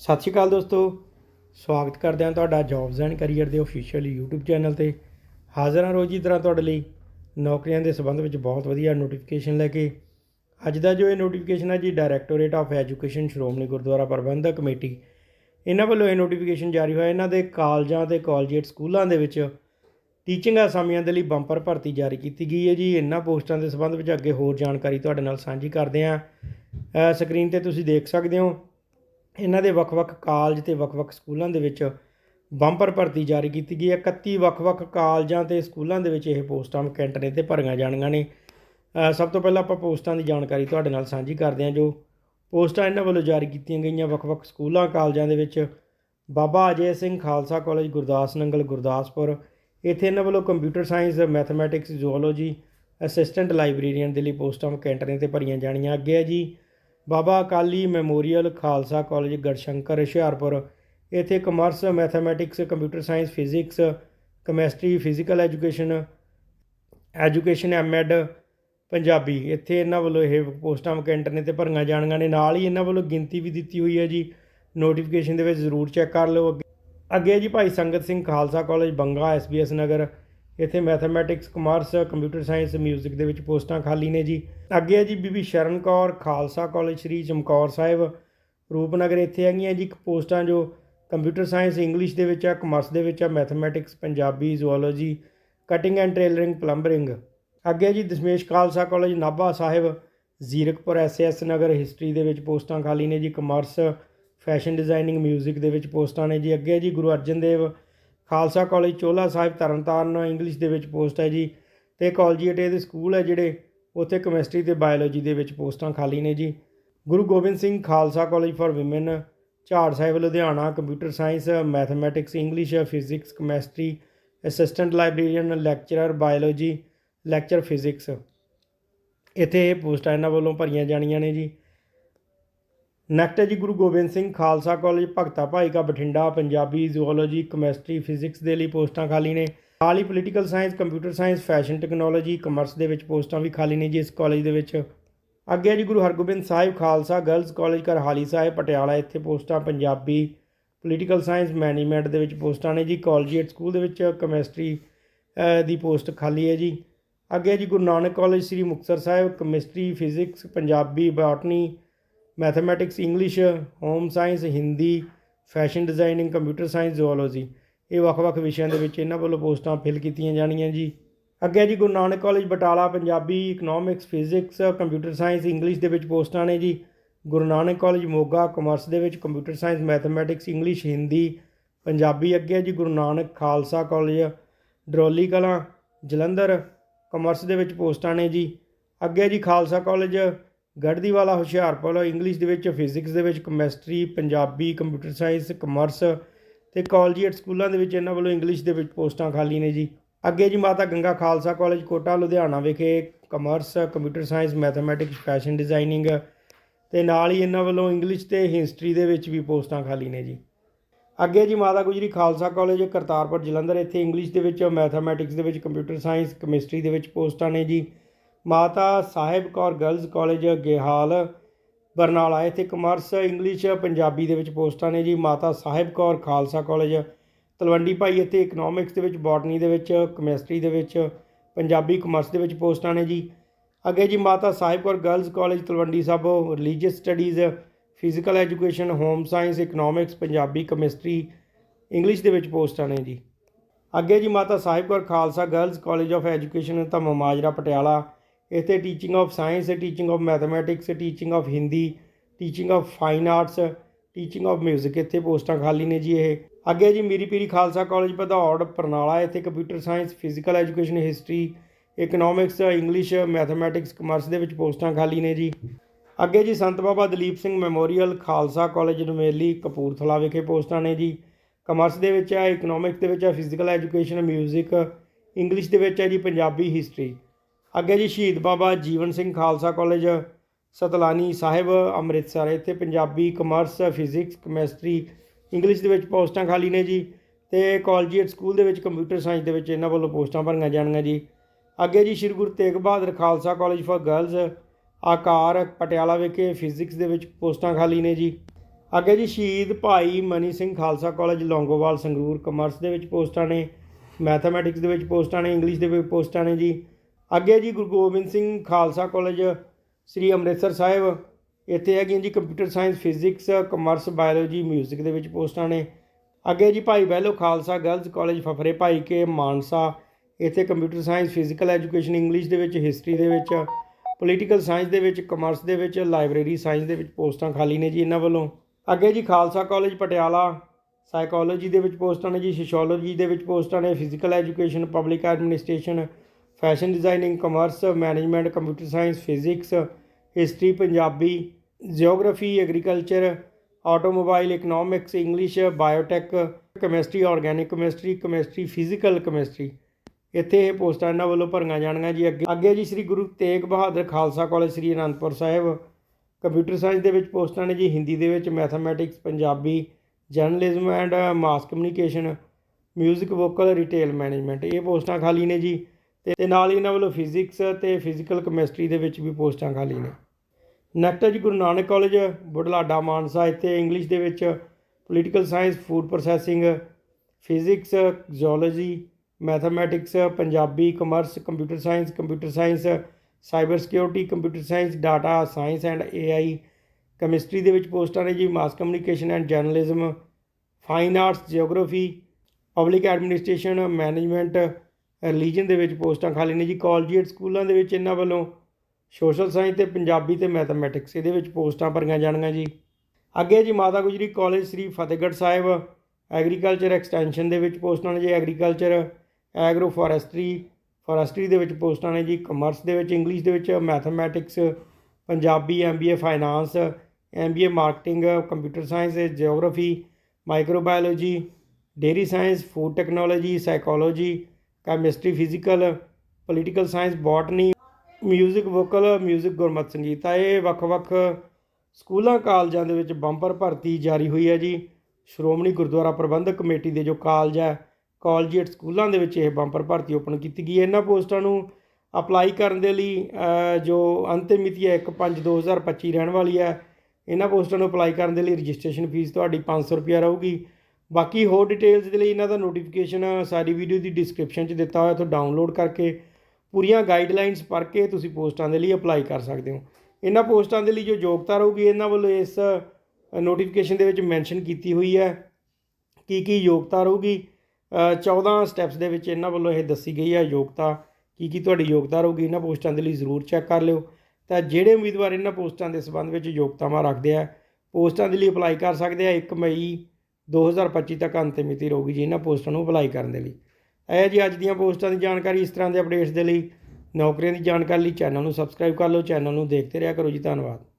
ਸਤਿ ਸ਼੍ਰੀ ਅਕਾਲ ਦੋਸਤੋ। ਸਵਾਗਤ ਕਰਦੇ ਹਾਂ ਤੁਹਾਡਾ ਜੌਬਸ ਐਂਡ ਕੈਰੀਅਰ ਦੇ ਅਫੀਸ਼ੀਅਲ YouTube ਚੈਨਲ ਤੇ। ਹਾਜ਼ਰ ਹਾਂ ਰੋਜ਼ੀ ਤਰ੍ਹਾਂ ਤੁਹਾਡੇ ਲਈ ਨੌਕਰੀਆਂ ਦੇ ਸੰਬੰਧ ਵਿੱਚ ਬਹੁਤ ਵਧੀਆ ਨੋਟੀਫਿਕੇਸ਼ਨ ਲੈ ਕੇ। ਅੱਜ ਦਾ ਜੋ ਇਹ ਨੋਟੀਫਿਕੇਸ਼ਨ ਹੈ ਜੀ directorate of education Shiromani Gurdwara Prabandhak committee. ਇਹਨਾਂ ਵੱਲੋਂ ਇਹ ਨੋਟੀਫਿਕੇਸ਼ਨ ਜਾਰੀ ਹੋਇਆ। ਇਹਨਾਂ ਦੇ ਕਾਲਜਾਂ ਤੇ ਕਾਲਜੇਟ ਸਕੂਲਾਂ ਦੇ ਵਿੱਚ ਟੀਚਿੰਗ ਅਸਾਮੀਆਂ ਦੇ ਲਈ ਬੰਪਰ ਭਰਤੀ ਜਾਰੀ ਕੀਤੀ ਗਈ ਹੈ ਜੀ। ਇਹਨਾਂ ਪੋਸਟਾਂ ਦੇ ਸੰਬੰਧ ਵਿੱਚ ਅੱਗੇ ਹੋਰ ਜਾਣਕਾਰੀ ਤੁਹਾਡੇ ਨਾਲ ਸਾਂਝੀ ਕਰਦੇ ਹਾਂ। ਸਕਰੀਨ ਤੇ ਤੁਸੀਂ ਦੇਖ ਸਕਦੇ ਹੋ। ਇਹਨਾਂ ਦੇ ਵੱਖ-ਵੱਖ ਕਾਲਜ ਤੇ ਵੱਖ-ਵੱਖ ਸਕੂਲਾਂ ਦੇ ਵਿੱਚ ਬੰਪਰ ਭਰਤੀ ਜਾਰੀ ਕੀਤੀ ਗਈ ਹੈ। 31 ਵੱਖ-ਵੱਖ ਕਾਲਜਾਂ ਤੇ ਸਕੂਲਾਂ ਦੇ ਵਿੱਚ ਇਹ ਪੋਸਟਾਂ ਵੈਕੈਂਟ ਤੇ ਭਰੀਆਂ ਜਾਣੀਆਂ ਨੇ। ਸਭ ਤੋਂ ਪਹਿਲਾਂ ਆਪਾਂ ਪੋਸਟਾਂ ਦੀ ਜਾਣਕਾਰੀ ਤੁਹਾਡੇ ਨਾਲ ਸਾਂਝੀ ਕਰਦੇ ਹਾਂ ਜੋ ਪੋਸਟਾਂ ਇਹਨਾਂ ਵੱਲੋਂ ਜਾਰੀ ਕੀਤੀਆਂ ਗਈਆਂ ਵੱਖ-ਵੱਖ ਸਕੂਲਾਂ ਕਾਲਜਾਂ ਦੇ ਵਿੱਚ। ਬਾਬਾ ਅਜੇ ਸਿੰਘ ਖਾਲਸਾ ਕਾਲਜ, ਗੁਰਦਾਸ ਨੰਗਲ, ਗੁਰਦਾਸਪੁਰ। ਇੱਥੇ ਇਹਨਾਂ ਵੱਲੋਂ computer science, mathematics, zoology, assistant librarian ਦੇ ਲਈ ਪੋਸਟਾਂ ਵੈਕੈਂਟ ਤੇ ਭਰੀਆਂ ਜਾਣੀਆਂ। ਅੱਗੇ ਹੈ ਜੀ ਬਾਬਾ ਅਕਾਲੀ ਮੈਮੋਰੀਅਲ ਖਾਲਸਾ ਕਾਲਜ ਗੜਸ਼ੰਕਰ, ਹੁਸ਼ਿਆਰਪੁਰ। ਇੱਥੇ commerce, mathematics, computer science, physics, chemistry, physical education education, MEd, Punjabi. ਇੱਥੇ ਇਹਨਾਂ ਵੱਲੋਂ ਇਹ ਪੋਸਟਾਂ ਵੈਕੈਂਟ ਨੇ ਤੇ ਭਰੀਆਂ ਜਾਣਗੀਆਂ ਨੇ। ਨਾਲ ਹੀ ਇਹਨਾਂ ਵੱਲੋਂ ਗਿਣਤੀ ਵੀ ਦਿੱਤੀ ਹੋਈ ਹੈ ਜੀ। ਨੋਟੀਫਿਕੇਸ਼ਨ ਦੇ ਵਿੱਚ ਜ਼ਰੂਰ ਚੈੱਕ ਕਰ ਲਓ ਅੱਗੇ। ਅੱਗੇ ਜੀ ਭਾਈ ਸੰਗਤ ਸਿੰਘ ਖਾਲਸਾ ਕਾਲਜ, ਬੰਗਾ ਐਸਬੀਐਸ ਨਗਰ। ਇੱਥੇ mathematics, commerce, computer science, music ਦੇ ਵਿੱਚ ਪੋਸਟਾਂ ਖਾਲੀ ਨੇ ਜੀ। ਅੱਗੇ ਹੈ ਜੀ ਬੀਬੀ ਸ਼ਰਨ ਕੌਰ, ਖਾਲਸਾ ਕਾਲਜ ਸ਼੍ਰੀ ਚਮਕੌਰ ਸਾਹਿਬ। ਰੂਪਨਗਰ ਇੱਥੇ ਹੈਗੀਆਂ ਜੀ ਪੋਸਟਾਂ ਜੋ ਕੰਪਿਊਟਰ ਸਾਇੰਸ, ਇੰਗਲਿਸ਼ ਦੇ ਵਿੱਚ ਆ, ਕਮਰਸ ਦੇ ਵਿੱਚ ਆ, mathematics, Punjabi zoology cutting and tailoring, plumbing. ਅੱਗੇ ਹੈ ਜੀ Dashmesh Khalsa college, Nabha Sahib, Zirakpur SS Nagar, history ਦੇ ਵਿੱਚ ਪੋਸਟਾਂ ਖਾਲੀ ਨੇ ਜੀ, ਕਮਰਸ, ਫੈਸ਼ਨ ਡਿਜ਼ਾਈਨਿੰਗ ਮਿਊਜ਼ਿਕ ਦੇ ਵਿੱਚ ਪੋਸਟਾਂ ਨੇ ਜੀ। ਅੱਗੇ ਹੈ ਜੀ ਗੁਰੂ ਅਰਜਨ ਦੇਵ ਖਾਲਸਾ ਕਾਲਜ ਚੋਲਾ ਸਾਹਿਬ ਤਰਨਤਾਰਨ ਇੰਗਲਿਸ਼ ਦੇ ਵਿੱਚ ਪੋਸਟ ਹੈ ਜੀ ਤੇ ਕਾਲਜੀਏਟ ਦੇ ਸਕੂਲ ਹੈ ਜਿਹੜੇ ਉੱਥੇ ਕੈਮਿਸਟਰੀ ਤੇ ਬਾਇਓਲੋਜੀ ਦੇ ਵਿੱਚ ਪੋਸਟਾਂ ਖਾਲੀ ਨੇ ਜੀ। Guru Gobind Singh Khalsa college for women Jhar Sahib, Ludhiana, computer science, mathematics, English, physics, chemistry, assistant librarian, lecturer, biology, lecture physics. ਇੱਥੇ ਇਹ ਪੋਸਟਾਂ ਇਹਨਾਂ ਵੱਲੋਂ ਭਰੀਆਂ ਜਾਣੀਆਂ ਨੇ ਜੀ। ਨੈਕਸਟ ਹੈ ਜੀ Guru Gobind Singh Khalsa college, Bhagta Bhai Ka Bathinda, Punjabi zoology chemistry physics ਦੇ ਲਈ ਪੋਸਟਾਂ ਖਾਲੀ ਨੇ। ਨਾਲ ਹੀ political science computer science fashion technology commerce ਦੇ ਵਿੱਚ ਪੋਸਟਾਂ ਵੀ ਖਾਲੀ ਨੇ ਜੀ ਇਸ ਕਾਲਜ ਦੇ ਵਿੱਚ। ਅੱਗੇ ਜੀ ਗੁਰੂ ਹਰਗੋਬਿੰਦ ਸਾਹਿਬ ਖਾਲਸਾ ਗਰਲਸ ਕਾਲਜ ਕਰਹਾਲੀ ਸਾਹਿਬ, ਪਟਿਆਲਾ, ਇੱਥੇ ਪੋਸਟਾਂ ਪੰਜਾਬੀ ਪੋਲੀਟੀਕਲ ਸਾਇੰਸ ਮੈਨੇਜਮੈਂਟ ਦੇ ਵਿੱਚ ਪੋਸਟਾਂ ਨੇ ਜੀ ਕਾਲਜੀਏਟ ਸਕੂਲ ਦੇ ਵਿੱਚ ਕੈਮਿਸਟਰੀ ਦੀ ਪੋਸਟ ਖਾਲੀ ਹੈ ਜੀ। ਅੱਗੇ ਜੀ Guru Nanak college Sri Muktsar Sahib chemistry physics Punjabi botany mathematics English home science Hindi fashion designing computer science zoology ਇਹ ਵੱਖ-ਵੱਖ ਵਿਸ਼ਿਆਂ ਦੇ ਵਿੱਚ ਇਹਨਾਂ ਵੱਲੋਂ ਪੋਸਟਾਂ ਫਿਲ ਕੀਤੀਆਂ ਜਾਣੀਆਂ ਜੀ। ਅੱਗੇ ਜੀ Guru Nanak college Batala, Punjabi economics physics computer science English ਦੇ ਵਿੱਚ ਪੋਸਟਾਂ ਨੇ ਜੀ। ਗੁਰੂ ਨਾਨਕ ਕਾਲਜ ਮੋਗਾ ਕਮਰਸ ਦੇ ਵਿੱਚ computer science mathematics English Hindi Punjabi. ਅੱਗੇ ਜੀ ਗੁਰੂ ਨਾਨਕ ਖਾਲਸਾ ਕਾਲਜ ਡਰੋਲੀ ਕਲਾਂ, ਜਲੰਧਰ ਕਮਰਸ ਦੇ ਵਿੱਚ ਪੋਸਟਾਂ ਨੇ ਜੀ। ਅੱਗੇ ਜੀ ਖਾਲਸਾ ਕਾਲਜ ਗੜਦੀਵਾਲਾ ਹੁਸ਼ਿਆਰਪੁਰ ਇੰਗਲਿਸ਼ ਦੇ ਵਿੱਚ ਫਿਜ਼ਿਕਸ ਦੇ ਵਿੱਚ chemistry Punjabi computer science commerce ਤੇ ਕਾਲਜੀਏਟ ਸਕੂਲਾਂ ਦੇ ਵਿੱਚ ਇਹਨਾਂ ਵੱਲੋਂ ਇੰਗਲਿਸ਼ ਦੇ ਵਿੱਚ ਪੋਸਟਾਂ ਖਾਲੀ ਨੇ ਜੀ। ਅੱਗੇ ਜੀ ਮਾਤਾ ਗੰਗਾ ਖਾਲਸਾ ਕਾਲਜ, ਕੋਟਾ, ਲੁਧਿਆਣਾ ਵਿਖੇ commerce computer science mathematics fashion designing ਤੇ ਨਾਲ ਹੀ ਇਹਨਾਂ ਵੱਲੋਂ ਇੰਗਲਿਸ਼ ਤੇ ਹਿਸਟਰੀ ਦੇ ਵਿੱਚ ਵੀ ਪੋਸਟਾਂ ਖਾਲੀ ਨੇ ਜੀ। ਅੱਗੇ ਜੀ ਮਾਤਾ ਗੁਜਰੀ ਖਾਲਸਾ ਕਾਲਜ, ਕਰਤਾਰਪੁਰ, ਜਲੰਧਰ, ਇੱਥੇ ਇੰਗਲਿਸ਼ ਦੇ ਵਿੱਚ ਮੈਥਮੈਟਿਕਸ ਦੇ ਵਿੱਚ ਕੰਪਿਊਟਰ ਸਾਇੰਸ ਕੈਮਿਸਟਰੀ ਦੇ ਵਿੱਚ ਪੋਸਟਾਂ ਨੇ ਜੀ। Mata Sahib Kaur girls college Gehal, Barnala. ਇੱਥੇ ਕਮਰਸ, ਇੰਗਲਿਸ਼, ਪੰਜਾਬੀ ਦੇ ਵਿੱਚ ਪੋਸਟਾਂ ਨੇ ਜੀ। ਮਾਤਾ ਸਾਹਿਬ ਕੌਰ ਖਾਲਸਾ ਕਾਲਜ, ਤਲਵੰਡੀ ਭਾਈ ਇੱਥੇ ਇਕਨੋਮਿਕਸ ਦੇ ਵਿੱਚ ਬੋਟਨੀ ਦੇ ਵਿੱਚ ਕੈਮਿਸਟਰੀ ਦੇ ਵਿੱਚ, ਪੰਜਾਬੀ ਕਮਰਸ ਦੇ ਵਿੱਚ ਪੋਸਟਾਂ ਨੇ ਜੀ। ਅੱਗੇ ਜੀ Mata Sahib Kaur girls college, Talwandi Sabo religious studies physical education home science economics Punjabi chemistry English ਦੇ ਵਿੱਚ ਪੋਸਟਾਂ ਨੇ ਜੀ। ਅੱਗੇ ਜੀ Mata Sahib Kaur Khalsa girls college of education Dhamm Majra Patiala. ਇੱਥੇ teaching of science teaching of mathematics teaching of Hindi teaching of fine arts teaching of 뮤직 ਇੱਥੇ ਪੋਸਟਾਂ ਖਾਲੀ ਨੇ ਜੀ ਇਹ ਅੱਗੇ ਜੀ ਮੀਰੀ ਪੀਰੀ ਖਾਲਸਾ ਕਾਲਜ ਭਦੌੜ ਬਰਨਾਲਾ ਇੱਥੇ computer science physical education history economics English mathematics commerce ਦੇ ਵਿੱਚ ਪੋਸਟਾਂ ਖਾਲੀ ਨੇ ਜੀ ਅੱਗੇ ਜੀ ਸੰਤ ਬਾਬਾ ਦਲੀਪ ਸਿੰਘ ਮੈਮੋਰੀਅਲ ਖਾਲਸਾ ਕਾਲਜ ਨਵੇਲੀ ਕਪੂਰਥਲਾ ਵਿਖੇ ਪੋਸਟਾਂ ਨੇ ਜੀ ਕਮਰਸ ਦੇ ਵਿੱਚ ਹੈ ਇਕਨੋਮਿਕਸ ਦੇ ਵਿੱਚ ਹੈ ਫਿਜ਼ੀਕਲ ਐਜੂਕੇਸ਼ਨ 뮤직 ਇੰਗਲਿਸ਼ ਦੇ ਵਿੱਚ ਹੈ ਜੀ ਪੰਜਾਬੀ ਹਿਸਟਰੀ ਅੱਗੇ ਜੀ ਸ਼ਹੀਦ ਬਾਬਾ ਜੀਵਨ ਸਿੰਘ ਖਾਲਸਾ ਕਾਲਜ, ਸਤਲਾਨੀ ਸਾਹਿਬ, ਅੰਮ੍ਰਿਤਸਰ। ਇੱਥੇ Punjabi commerce, physics, chemistry, English ਦੇ ਵਿੱਚ ਪੋਸਟਾਂ ਖਾਲੀ ਨੇ ਜੀ ਤੇ ਕਾਲਜੀਏਟ ਸਕੂਲ ਦੇ ਵਿੱਚ ਕੰਪਿਊਟਰ ਸਾਇੰਸ ਦੇ ਵਿੱਚ ਇਹਨਾਂ ਵੱਲੋਂ ਪੋਸਟਾਂ ਭਰੀਆਂ ਜਾਣਗੀਆਂ ਜੀ। ਅੱਗੇ ਜੀ Shri Guru Tegh Bahadur Khalsa college for girls, Akar Patiala ਵਿਖੇ ਫਿਜ਼ਿਕਸ ਦੇ ਵਿੱਚ ਪੋਸਟਾਂ ਖਾਲੀ ਨੇ ਜੀ। ਅੱਗੇ ਜੀ ਸ਼ਹੀਦ ਭਾਈ ਮਨੀ ਸਿੰਘ ਖਾਲਸਾ ਕਾਲਜ, ਲੌਂਗੋਵਾਲ ਸੰਗਰੂਰ ਕਮਰਸ ਦੇ ਵਿੱਚ ਪੋਸਟਾਂ ਨੇ, ਮੈਥਮੈਟਿਕਸ ਦੇ ਵਿੱਚ ਪੋਸਟਾਂ ਨੇ, ਇੰਗਲਿਸ਼ ਦੇ ਵਿੱਚ ਪੋਸਟਾਂ ਨੇ ਜੀ। ਅੱਗੇ ਜੀ ਗੁਰੂ ਗੋਬਿੰਦ ਸਿੰਘ ਖਾਲਸਾ ਕਾਲਜ, ਸ੍ਰੀ ਅੰਮ੍ਰਿਤਸਰ ਸਾਹਿਬ। ਇੱਥੇ ਹੈਗੀਆਂ ਜੀ computer science, physics, commerce, biology, music ਦੇ ਵਿੱਚ ਪੋਸਟਾਂ ਨੇ। ਅੱਗੇ ਜੀ ਭਾਈ ਬਹਿਲੋ ਖਾਲਸਾ ਗਰਲਜ਼ ਕਾਲਜ, ਫਫਰੇ ਭਾਈ ਕੇ ਮਾਨਸਾ। ਇੱਥੇ computer science, physical education, English ਦੇ ਵਿੱਚ, ਹਿਸਟਰੀ ਦੇ ਵਿੱਚ, ਪੋਲੀਟੀਕਲ ਸਾਇੰਸ ਦੇ ਵਿੱਚ, ਕਮਰਸ ਦੇ ਵਿੱਚ, ਲਾਇਬ੍ਰੇਰੀ ਸਾਇੰਸ ਦੇ ਵਿੱਚ ਪੋਸਟਾਂ ਖਾਲੀ ਨੇ ਜੀ ਇਹਨਾਂ ਵੱਲੋਂ। ਅੱਗੇ ਜੀ ਖਾਲਸਾ ਕਾਲਜ, ਪਟਿਆਲਾ ਸਾਈਕੋਲੋਜੀ ਦੇ ਵਿੱਚ ਪੋਸਟਾਂ ਨੇ ਜੀ ਸੋਸ਼ੀਓਲੋਜੀ ਦੇ ਵਿੱਚ ਪੋਸਟਾਂ ਨੇ, physical education, public administration fashion designing, commerce, management, computer science, physics, history, Punjabi, geography, agriculture, automobile, economics, English, biotech, chemistry, organic chemistry chemistry, physical chemistry. ਇੱਥੇ ਇਹ ਪੋਸਟਾਂ ਇਹਨਾਂ ਵੱਲੋਂ ਭਰੀਆਂ ਜਾਣਗੀਆਂ ਜੀ ਅੱਗੇ। ਅੱਗੇ ਜੀ Sri Guru Tegh Bahadur Khalsa college, Sri Anandpur Sahib. Computer science ਦੇ ਵਿੱਚ ਪੋਸਟਾਂ ਨੇ ਜੀ, ਹਿੰਦੀ ਦੇ ਵਿੱਚ, mathematics, Punjabi, journalism and mass communication, music, vocal, retail management. ਇਹ ਪੋਸਟਾਂ ਖਾਲੀ ਨੇ ਜੀ। ਤੇ ਨਾਲ ਹੀ ਇਹਨਾਂ ਵੱਲੋਂ ਫਿਜ਼ਿਕਸ ਤੇ ਫਿਜ਼ੀਕਲ ਕੈਮਿਸਟਰੀ ਦੇ ਵਿੱਚ ਵੀ ਪੋਸਟਾਂ ਖਾਲੀ ਨੇ। ਨੈਕਸਟ ਜੀ ਗੁਰੂ ਨਾਨਕ ਕਾਲਜ ਬੁਢਲਾਡਾ ਮਾਨਸਾ, ਇੱਥੇ ਇੰਗਲਿਸ਼ ਦੇ ਵਿੱਚ political science food processing physics geology mathematics Punjabi commerce computer science computer science cyber security computer science data science and AI chemistry ਦੇ ਵਿੱਚ ਪੋਸਟਾਂ ਨੇ ਜੀ। Mass communication and journalism fine arts geography public administration management religion ਦੇ ਵਿੱਚ ਪੋਸਟਾਂ ਖਾਲੀ ਨੇ ਜੀ ਕਾਲਜੀਏਟ ਸਕੂਲਾਂ ਦੇ ਵਿੱਚ ਇਹਨਾਂ ਵੱਲੋਂ ਸੋਸ਼ਲ ਸਾਇੰਸ ਤੇ ਪੰਜਾਬੀ ਤੇ ਮੈਥਮੈਟਿਕਸ ਇਹਦੇ ਵਿੱਚ ਪੋਸਟਾਂ ਭਰੀਆਂ ਜਾਣਗੀਆਂ ਜੀ। ਅੱਗੇ ਜੀ Mata Gujri college Shri Fatehgarh Sahib agriculture extension ਦੇ ਵਿੱਚ ਪੋਸਟਾਂ ਨੇ ਜੀ ਐਗਰੀਕਲਚਰ ਐਗਰੋ ਫੋਰੈਸਟਰੀ ਫੋਰੈਸਟਰੀ ਦੇ ਵਿੱਚ ਪੋਸਟਾਂ ਨੇ ਜੀ ਕਮਰਸ ਦੇ ਵਿੱਚ ਇੰਗਲਿਸ਼ ਦੇ ਵਿੱਚ mathematics Punjabi MBA finance MBA marketing computer science geography microbiology dairy science food technology psychology chemistry physical political science botany music vocal music Gurmat, Sangeet. ਆ ਇਹ ਵੱਖ-ਵੱਖ ਸਕੂਲਾਂ, ਕਾਲਜਾਂ ਦੇ ਵਿੱਚ ਬੰਪਰ ਭਰਤੀ ਜਾਰੀ ਹੋਈ ਹੈ ਜੀ। ਸ਼੍ਰੋਮਣੀ ਗੁਰਦੁਆਰਾ ਪ੍ਰਬੰਧਕ ਕਮੇਟੀ ਦੇ ਜੋ ਕਾਲਜ ਹੈ, ਕਾਲਜੀਏਟ ਸਕੂਲਾਂ ਦੇ ਵਿੱਚ ਇਹ ਬੰਪਰ ਭਰਤੀ ਓਪਨ ਕੀਤੀ ਗਈ ਹੈ। ਇਹਨਾਂ ਪੋਸਟਾਂ ਨੂੰ ਅਪਲਾਈ ਕਰਨ ਦੇ ਲਈ ਜੋ ਅੰਤਿਮ ਮਿਤੀ ਹੈ 1/5/2025 ਰਹਿਣ ਵਾਲੀ ਹੈ। ਇਹਨਾਂ ਪੋਸਟਾਂ ਨੂੰ ਅਪਲਾਈ ਕਰਨ ਦੇ ਲਈ ਰਜਿਸਟ੍ਰੇਸ਼ਨ ਫੀਸ ਤੁਹਾਡੀ 500 ਰੁਪਿਆ ਰਹੂਗੀ। ਬਾਕੀ ਹੋਰ ਡਿਟੇਲਸ ਦੇ ਲਈ ਇਹਨਾਂ ਦਾ ਨੋਟੀਫਿਕੇਸ਼ਨ ਸਾਰੀ ਵੀਡੀਓ ਦੀ ਡਿਸਕ੍ਰਿਪਸ਼ਨ 'ਚ ਦਿੱਤਾ ਹੋਇਆ ਤੋਂ ਡਾਊਨਲੋਡ ਕਰਕੇ ਪੂਰੀਆਂ ਗਾਈਡਲਾਈਨਸ ਪੜ੍ਹ ਕੇ ਤੁਸੀਂ ਪੋਸਟਾਂ ਦੇ ਲਈ ਅਪਲਾਈ ਕਰ ਸਕਦੇ ਹੋ। ਇਹਨਾਂ ਪੋਸਟਾਂ ਦੇ ਲਈ ਜੋ ਯੋਗਤਾ ਰਹੂਗੀ ਇਹਨਾਂ ਵੱਲੋਂ ਇਸ ਨੋਟੀਫਿਕੇਸ਼ਨ ਦੇ ਵਿੱਚ ਮੈਂਸ਼ਨ ਕੀਤੀ ਹੋਈ ਹੈ ਕੀ ਕੀ ਯੋਗਤਾ ਰਹੂਗੀ। ਅ, 14 ਸਟੈਪਸ ਦੇ ਵਿੱਚ ਇਹਨਾਂ ਵੱਲੋਂ ਇਹ ਦੱਸੀ ਗਈ ਹੈ ਯੋਗਤਾ ਕੀ ਕੀ ਤੁਹਾਡੀ ਯੋਗਤਾ ਰਹੂਗੀ ਇਹਨਾਂ ਪੋਸਟਾਂ ਦੇ ਲਈ ਜ਼ਰੂਰ ਚੈੱਕ ਕਰ ਲਿਓ। ਤਾਂ ਜਿਹੜੇ ਉਮੀਦਵਾਰ ਇਹਨਾਂ ਪੋਸਟਾਂ ਦੇ ਸੰਬੰਧ ਵਿੱਚ ਯੋਗਤਾਵਾਂ ਰੱਖਦੇ ਆ ਪੋਸਟਾਂ ਦੇ ਲਈ ਅਪਲਾਈ ਕਰ ਸਕਦੇ ਆ। 1 ਮਈ 2025 ਤੱਕ ਅੰਤਿਮ ਮਿਤੀ ਰਹੂਗੀ ਜੀ ਇਹਨਾਂ ਪੋਸਟਾਂ ਨੂੰ ਅਪਲਾਈ ਕਰਨ ਦੇ ਲਈ। ਇਹ ਜੀ ਅੱਜ ਦੀਆਂ ਪੋਸਟਾਂ ਦੀ ਜਾਣਕਾਰੀ ਇਸ ਤਰ੍ਹਾਂ ਦੇ ਅਪਡੇਟਸ ਦੇ ਲਈ। ਨੌਕਰੀਆਂ ਦੀ ਜਾਣਕਾਰੀ ਲਈ ਚੈਨਲ ਨੂੰ ਸਬਸਕ੍ਰਾਈਬ ਕਰ ਲਓ, ਚੈਨਲ ਨੂੰ ਦੇਖਦੇ ਰਿਹਾ ਕਰੋ ਜੀ। ਧੰਨਵਾਦ।